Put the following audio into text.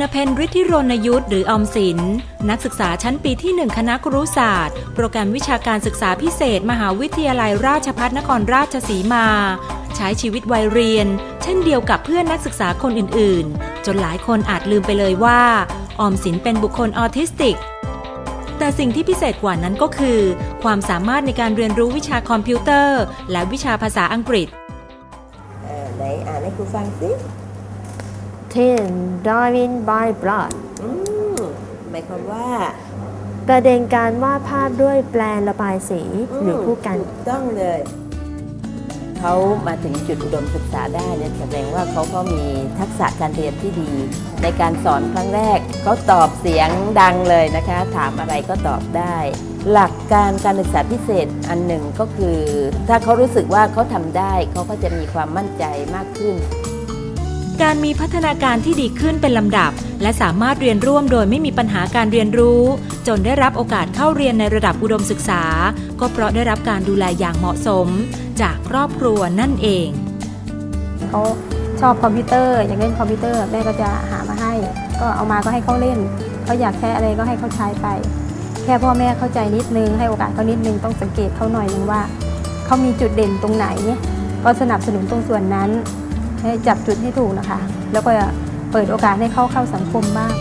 ณเพนฤทธิรณยุทธ์หรือออมสิน นักศึกษาชั้นปีที่ 1 คณะครุศาสตร์ โปรแกรมวิชาการศึกษาพิเศษ มหาวิทยาลัยราชภัฏนครราชสีมา ใช้ชีวิตวัยเรียน เช่นเดียวกับเพื่อนนักศึกษาคนอื่นๆ จนหลายคนอาจลืมไปเลยว่าออมสินเป็นบุคคลออทิสติก แต่สิ่งที่พิเศษกว่านั้นก็คือ ความสามารถในการเรียนรู้วิชาคอมพิวเตอร์ และวิชาภาษาอังกฤษเออไหนอ่านให้ครูฟังสิ 10 Darwin by blood อืมหมายความว่า ประเด็นการวาดภาพด้วยแปลนระบายสีหรือผู้กัน ถูต้องเลย เขามาถึงจุดอุดมศึกษาได้เนี่ยแสดงว่าเขาก็มีทักษะการเรียนที่ดี ในการสอนครั้งแรกเขาตอบเสียงดังเลยนะคะ ถามอะไรก็ตอบได้ หลักการการศึกษาพิเศษอันหนึ่งก็คือ ถ้าเขารู้สึกว่าเขาทำได้เขาก็จะมีความมั่นใจมากขึ้น การมีพัฒนาการที่ดีขึ้นเป็นลำดับ และสามารถเรียนร่วมโดยไม่มีปัญหาการเรียนรู้ จนได้รับโอกาสเข้าเรียนในระดับอุดมศึกษา ก็เพราะได้รับการดูแลอย่างเหมาะสม จากครอบครัวนั่นเองเขาชอบคอมพิวเตอร์อยากเล่นคอมพิวเตอร์แม่ก็จะหามาให้ ก็เอามาก็ให้เขาเล่นเขาอยากใช้อะไรก็ให้เขาใช้ไป แค่พ่อแม่เข้าใจนิดนึงให้โอกาสเขานิดนึงต้องสังเกตเขาหน่อยนึงว่าเขามีจุดเด่นตรงไหน ก็สนับสนุนตรงส่วนนั้น ให้จับจุดให้ถูกนะคะ แล้วก็เปิดโอกาสให้เขาเข้าสังคมบ้าง